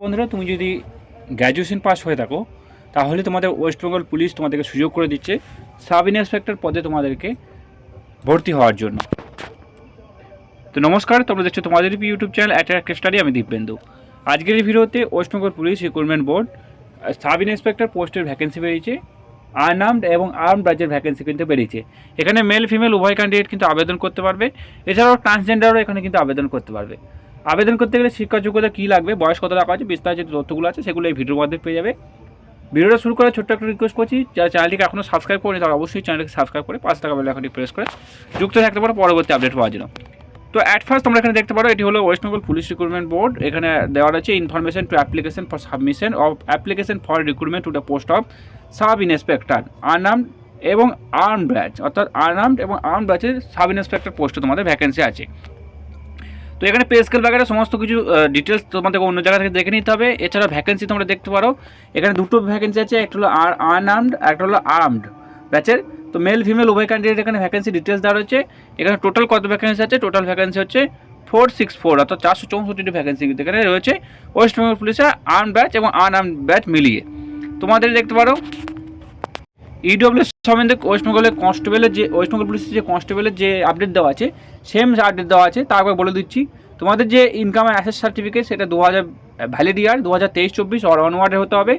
বন্ধুরা, তুমি যদি গ্র্যাজুয়েশন পাস হয়ে থাকো, তাহলে তোমাদের ওয়েস্ট বেঙ্গল পুলিশ তোমাদেরকে সুযোগ করে দিচ্ছে সাব ইন্সপেক্টর পদে তোমাদেরকে ভর্তি হওয়ার জন্য। তো নমস্কার, তোমরা দেখছ তোমাদের ইউটিউব চ্যানেল অ্যাটাক স্টাডি আমি দীপবেন্দু আজকের এই ভিডিওতে West Bengal police recruitment board sub inspector পোস্টের ভ্যাকেন্সি বেরিয়েছে আনআর্মড এবং আর্ম ব্রাজের ভ্যাকেন্সি কিন্তু বেরিয়েছে। এখানে মেল ফিমেল উভয় ক্যান্ডিডেট কিন্তু আবেদন করতে পারবে। এছাড়াও ট্রান্সজেন্ডারও এখানে কিন্তু আবেদন করতে পারবে। আবেদন করতে গেলে শিক্ষা যোগ্যতা কী লাগবে, বয়স কত রাখা আছে বিস্তারিত যে তথ্যগুলো আছে সেগুলো এই ভিডিওর মধ্যে পেয়ে যাবে। ভিডিওটা শুরু করার ছোট্ট একটা রিকোয়েস্ট করছি, যারা চ্যানেলটিকে এখনও সাবস্ক্রাইব করেনি তারা অবশ্যই চ্যানেলকে সাবস্ক্রাইব করে পাঁচ টাকা বেলা এখনই প্রেস করে যুক্ত থাকতে পারো, পরবর্তী আপডেট পাওয়ার জন্য। তো অ্যাট ফার্স্ট তোমরা এখানে দেখতে পারো, এটি হলো West Bengal police recruitment board এখানে দেওয়া রয়েছে information to application for submission of application for recruitment to the post of sub inspector unarmed এবং আর্ম ব্যাচ অর্থাৎ আর্নামড এবং আর্ম ব্যাচের সাব ইন্সপেক্টর পোস্টে তোমাদের ভ্যাকেন্সি আছে। তো এখানে পে স্কেল বাগেরা সমস্ত কিছু ডিটেলস তোমাদেরকে অন্য জায়গা থেকে দেখে নিতে হবে। এছাড়া ভ্যাকেন্সি তোমরা দেখতে পারো। এখানে দুটো ভ্যাকেন্সি আছে, একটা হলো আর আনআর্মড একটা হলো আর্মড ব্যাচের তো মেল ফিমেল উভয় ক্যান্ডিডেট এখানে ভ্যাকেন্সি ডিটেলস দেওয়া রয়েছে। এখানে টোটাল কত ভ্যাকেন্সি আছে? টোটাল ভ্যাকেন্সি হচ্ছে ফোর সিক্স ফোর অর্থাৎ চারশো চৌষট্টিটি ভ্যাকেন্সি কিন্তু এখানে রয়েছে। ওয়েস্ট বেঙ্গল পুলিশের আর্ম ব্যাচ এবং আনআর্ম ব্যাচ মিলিয়ে। তোমাদের দেখতে পারো ইডব্লিউ সম্বন্ধে ওয়েস্ট বেঙ্গলের কনস্টেবলের যে ওয়েস্ট বেঙ্গল পুলিশের যে কনস্টেবলের যে আপডেট দেওয়া আছে সেম আপডেট দেওয়া আছে তারপর বলে দিচ্ছি। তোমাদের যে ইনকাম অ্যাসেস সার্টিফিকেট সেটা দু হাজার ভ্যালিড ইয়ার দু হাজার তেইশ চব্বিশ অর অনওয়ার্ডের হতে হবে।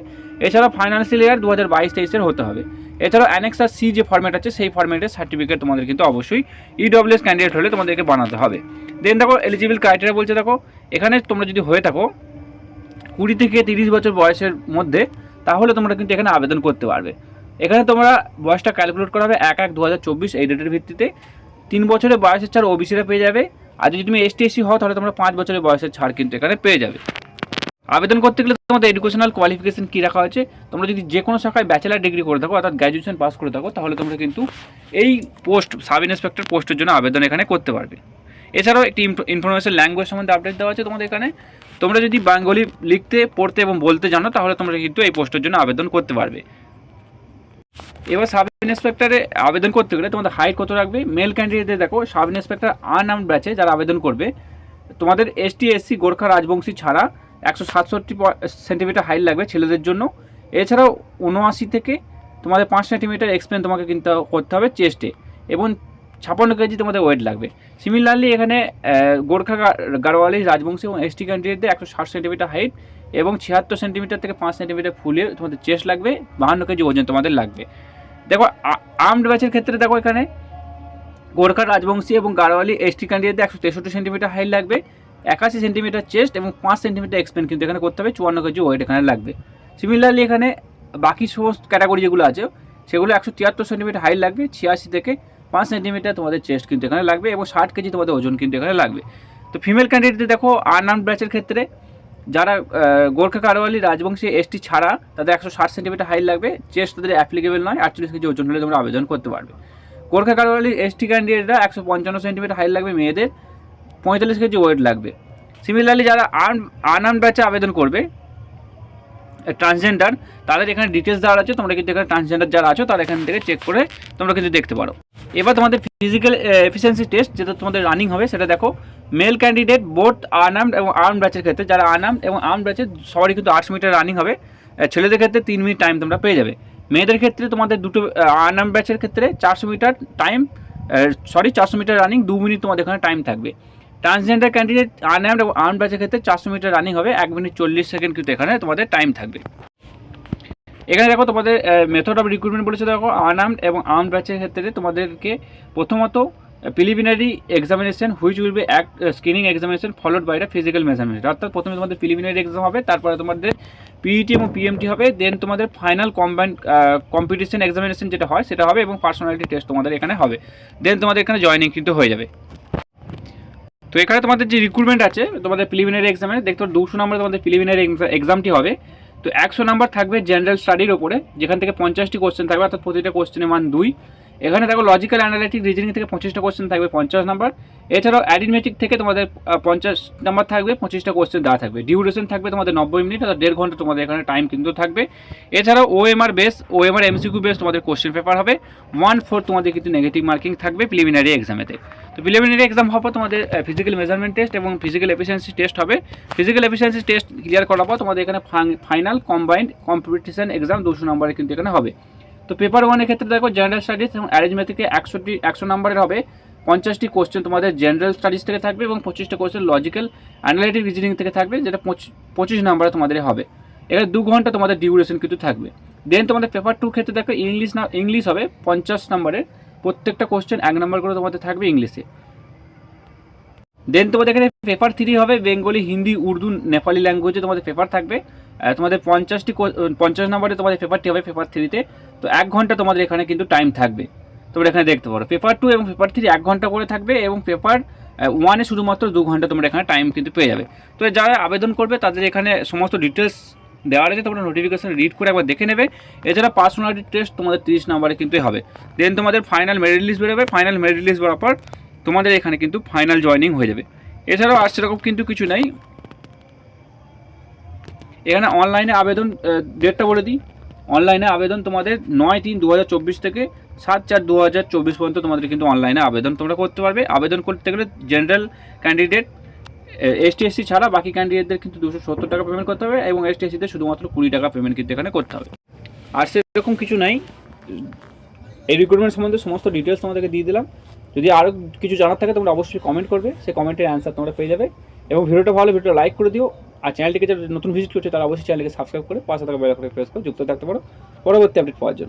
এছাড়া ফাইন্যান্সিয়াল ইয়ার দু হাজার বাইশ তেইশের হতে হবে। এছাড়াও অ্যানেক্সার সি যে ফর্ম্যাট আছে, সেই ফর্ম্যাটের সার্টিফিকেট তোমাদের কিন্তু অবশ্যই ইডব্লিউএস ক্যান্ডিডেট হলে তোমাদেরকে বানাতে হবে। দেন দেখো এলিজিবল ক্রাইটেরিয়া বলছে, দেখো, এখানে তোমরা যদি হয়ে থাকো, কুড়ি থেকে তিরিশ বছর বয়সের মধ্যে, তাহলে তোমরা কিন্তু এখানে আবেদন করতে পারবে। এখানে তোমরা বয়সটা ক্যালকুলেট করা হবে এক এক দু এই ডেটের ভিত্তিতে। তিন বছরের বয়সের ছাড় ওবিসিরা পেয়ে যাবে। আর যদি তুমি এসটি এসসি হও, তাহলে তোমরা পাঁচ বছরের বয়সের ছাড় কিন্তু এখানে পেয়ে যাবে। আবেদন করতে গেলে তোমাদের এডুকেশনাল কোয়ালিফিকেশন কী রাখা হয়েছে? তোমরা যদি যে কোনো শাখায় ব্যাচেলার ডিগ্রি করে থাকো, অর্থাৎ গ্র্যাজুয়েশন পাস করে থাকো, তাহলে তোমরা কিন্তু এই পোস্ট সাব ইন্সপেক্টর পোস্টের জন্য আবেদন এখানে করতে পারবে। এছাড়াও একটি ইনফরমেশন ল্যাঙ্গুয়েজ সম্বন্ধে আপডেট দেওয়া আছে তোমাদের এখানে। তোমরা যদি বেঙ্গলি লিখতে, পড়তে এবং বলতে জানো, তাহলে তোমরা কিন্তু এই পোস্টের জন্য আবেদন করতে পারবে। এবার সাব ইন্সপেক্টরে আবেদন করতে গেলে তোমাদের হাইট কত রাখবে? মেল ক্যান্ডিডেটদের দেখো, সাব ইন্সপেক্টর আনআর্মড ব্যাচে যারা আবেদন করবে, তোমাদের এসটি এসসি গোর্খা, রাজবংশী ছাড়া একশো সাতষট্টি সেন্টিমিটার হাইট লাগবে ছেলেদের জন্য। এছাড়াও উনআশি থেকে তোমাদের পাঁচ সেন্টিমিটার এক্সপ্লেন তোমাকে কিন্তু করতে হবে চেস্টে এবং ছাপ্পান্ন কেজি তোমাদের ওয়েট লাগবে। সিমিলারলি এখানে গোর্খা গাড়োয়ালি, রাজবংশী এবং এসটি ক্যান্ডিডেটদের একশো ষাট সেন্টিমিটার হাইট এবং ছিয়াত্তর সেন্টিমিটার থেকে পাঁচ সেন্টিমিটার ফুলে তোমাদের চেস্ট লাগবে, বাহান্ন কেজি ওজন তোমাদের লাগবে। দেখো আর্মড ব্যাচের ক্ষেত্রে দেখো এখানে, গোর্খা রাজবংশী এবং গাড়োয়ালি এসটি ক্যান্ডিডেটদের একশো তেষট্টি সেন্টিমিটার হাইট লাগবে, একাশি সেন্টিমিটার চেস্ট এবং পাঁচ সেন্টিমিটার এক্সপেন কিন্তু এখানে করতে হবে, চুয়ান্ন কেজি ওয়েট এখানে লাগবে। সিমিলারলি এখানে বাকি সমস্ত ক্যাটাগরি যেগুলো আছে, সেগুলো একশো তিয়াত্তর সেন্টিমিটার হাইট লাগবে, ছিয়াশি থেকে পাঁচ সেন্টিমিটার তোমাদের চেস্ট কিন্তু এখানে লাগবে এবং ষাট কেজি তোমাদের ওজন কিন্তু এখানে লাগবে। তো ফিমেল ক্যান্ডিডেটদের দেখো আনআর্ম ব্যাচের ক্ষেত্রে যারা গোর্খা কারওয়ালি রাজবংশী এসটি ছাড়া তাদের একশো ষাট সেন্টিমিটার হাইট লাগবে চেস্ট তাদের অ্যাপ্লিকেবল নয়, আটচল্লিশ কেজি ওজন হলে তোমরা আবেদন করতে পারবে। গোর্খা কারওয়ালি এসটি ক্যান্ডিডেটরা একশো পঞ্চান্ন সেন্টিমিটার হাইট লাগবে, মেয়েদের পঁয়তাল্লিশ কেজি ওয়েট লাগবে। সিমিলারলি যারা আন আনআর্ম ব্যাচে আবেদন করবে ট্রান্সজেন্ডার তাদের এখানে ডিটেলস দেওয়া আছে, তোমরা কিন্তু এখানে ট্রান্সজেন্ডার যারা আছো, তারা এখান থেকে চেক করে তোমরা কিন্তু দেখতে পারো। এবার তোমাদের ফিজিক্যাল এফিসিয়েন্সি টেস্ট যেটা তোমাদের রানিং হবে, সেটা দেখো। মেল ক্যান্ডিডেট বোথ আর্নার্মড এবং আর্ম ব্যাচের ক্ষেত্রে, যারা আর্নার্ম এবং আর্ম ব্যাচের সবারই কিন্তু আটশো মিটার রানিং হবে। ছেলেদের ক্ষেত্রে তিন মিনিট টাইম তোমরা পেয়ে যাবে। মেয়েদের ক্ষেত্রে তোমাদের দুটো আর্নার্ম ব্যাচের ক্ষেত্রে চারশো মিটার টাইম সরি চারশো মিটার রানিং দু মিনিট তোমাদের এখানে টাইম থাকবে। ট্রান্সজেন্ডার ক্যান্ডিডেট আনআর্মড এবং ব্যাচের ক্ষেত্রে চারশো মিটার রানিং হবে, এক মিনিট চল্লিশ সেকেন্ড কিন্তু এখানে তোমাদের টাইম থাকবে। এখানে দেখো তোমাদের মেথড অফ রিক্রুটমেন্ট বলেছে দেখো আনআর্মড এবং আর্ম ব্যাচের ক্ষেত্রে তোমাদেরকে প্রথমত preliminary examination which will be act screening examination followed by the physical measurement অর্থাৎ প্রথমে তোমাদের প্রিলিমিনারি এক্সাম হবে, তারপরে তোমাদের পিইটি এবং পিএমটি হবে দেন তোমাদের ফাইনাল কম্বাইন কম্পিটিশন এক্সামিনেশন যেটা হয়, সেটা হবে এবং পার্সোনালিটি টেস্ট তোমাদের এখানে হবে। দেন তোমাদের এখানে জয়েনিং কিন্তু হয়ে যাবে। তো এখানে তোমাদের যে রিক্রুটমেন্ট আছে, তোমাদের প্রিলিমিনারি এক্সামে দেখতে দুশো নম্বরে তোমাদের প্রিলিমিনারি এক্সামটি হবে। তো একশো নাম্বার থাকবে জেনারেল স্টাডির ওপরে, যেখান থেকে পঞ্চাশটি কোশ্চেন থাকবে, অর্থাৎ প্রতিটা কোশ্চেনের মান দুই। এখানে দেখো লজিক্যাল অ্যানালিটিক রিজনিং থেকে পঁচিশটা কোশ্চেন থাকবে, পঞ্চাশ নাম্বার এছাড়াও অ্যারিথমেটিক থেকে তোমাদের পঞ্চাশ নাম্বার থাকবে, পঁচিশটা কোশ্চেন দেওয়া থাকবে। ডিউরেশন থাকবে তোমাদের নব্বই মিনিট অর্থাৎ দেড় ঘণ্টা তোমাদের এখানে টাইম কিন্তু থাকবে। এছাড়াও OMR base OMR MCQ base তোমাদের কোশ্চেন পেপার হবে। ওয়ান ফোর তোমাদের কিন্তু নেগেটিভ মার্কিং থাকবে প্রিলিমিনারি এক্সামেতে তো প্রিলিমিনারি এক্সাম হওয়ার পর তোমাদের ফিজিক্যাল মেজারমেন্ট টেস্ট এবং ফিজিক্যাল এফিসিয়েন্সি টেস্ট হবে। ফিজিক্যাল এফিসিয়েন্সি টেস্ট ক্লিয়ার করার পর তোমাদের এখানে ফাইনাল কম্বাইন্ড কম্পিটিশন এক্সাম দুশো নম্বরের কিন্তু এখানে হবে। তো পেপার ওয়ানের ক্ষেত্রে দেখো জেনারেল স্টাডিজ এবং অ্যারেঞ্জমেন্ট থেকে একশোটি একশো নম্বরের হবে। পঞ্চাশটি কোশ্চেন তোমাদের জেনারেল স্টাডিজ থেকে থাকবে এবং পঁচিশটা কোশ্চেন লজিক্যাল অ্যানালিটিক রিজনিং থেকে থাকবে, যেটা পঁচিশ নম্বরে তোমাদের হবে। এখানে দু ঘণ্টা তোমাদের ডিউরেশন কিন্তু থাকবে। দেন তোমাদের পেপার টু ক্ষেত্রে দেখো ইংলিশ না ইংলিশ হবে পঞ্চাশ নম্বরের। প্রত্যেকটা কোশ্চেন এক নম্বর করে তোমাদের থাকবে ইংলিশে দেন তোমাদের এখানে পেপার থ্রি হবে বেঙ্গলি হিন্দি উর্দু নেপালি ল্যাঙ্গুয়েজে তোমাদের পেপার থাকবে। তোমাদের পঞ্চাশটি পঞ্চাশ নম্বরে তোমাদের পেপারটি হবে পেপার থ্রিতে তো। এক ঘণ্টা তোমাদের এখানে কিন্তু টাইম থাকবে। তোমরা এখানে দেখতে পারো। পেপার টু এবং পেপার থ্রি এক ঘণ্টা করে থাকবে এবং পেপার ওয়ানে শুধুমাত্র দু ঘণ্টা তোমরা এখানে টাইম কিন্তু পেয়ে যাবে। তো যারা আবেদন করবে, তাদের এখানে সমস্ত ডিটেলস দেওয়া আছে। তোমরা নোটিফিকেশান রিড করে একবার দেখে নেবে। এছাড়া পার্সোনালিটি টেস্ট তোমাদের তিরিশ নাম্বারে কিন্তু হবে। দেন তোমাদের ফাইনাল মেরিট লিস্ট বেরোবে। ফাইনাল মেরিট লিস্ট পর তোমাদের এখানে কিন্তু ফাইনাল জয়নিং হয়ে যাবে। এছাড়াও আর সেরকম কিন্তু কিছু নাই। এখানে অনলাইনে আবেদন ডেটটা বলে দিই। অনলাইনে আবেদন তোমাদের নয় তিন দু থেকে সাত চার দু পর্যন্ত তোমাদের কিন্তু অনলাইনে আবেদন তোমরা করতে পারবে। আবেদন করতে গেলে জেনারেল ক্যান্ডিডেট এসটি এসসি ছাড়া বাকি ক্যান্ডিডেটদের কিন্তু দুশো সত্তর টাকা পেমেন্ট করতে হবে এবং এসটি এসসিদের শুধুমাত্র কুড়ি টাকা পেমেন্ট কিন্তু এখানে করতে হবে। আর সেরকম কিছু নাই। এই রিক্রুটমেন্ট সম্বন্ধে সমস্ত ডিটেলস তোমাদেরকে দিয়ে দিলাম। যদি আরও কিছু জানার থাকে তোমরা অবশ্যই কমেন্ট করবে। সেই কমেন্টের অ্যান্সার তোমরা পেয়ে যাবে। এবং ভিডিওটা ভালো ভিডিওটা লাইক করে দিও। আর চ্যানেলটিকে যারা নতুন ভিজিট করছে তারা অবশ্যই চ্যানেলকে সাবস্ক্রাইব করে পাশে থাকা বেলাকরে প্রেস করে যুক্ত থাকতে পারো। পরবর্তী আপডেট পাওয়ার জন্য।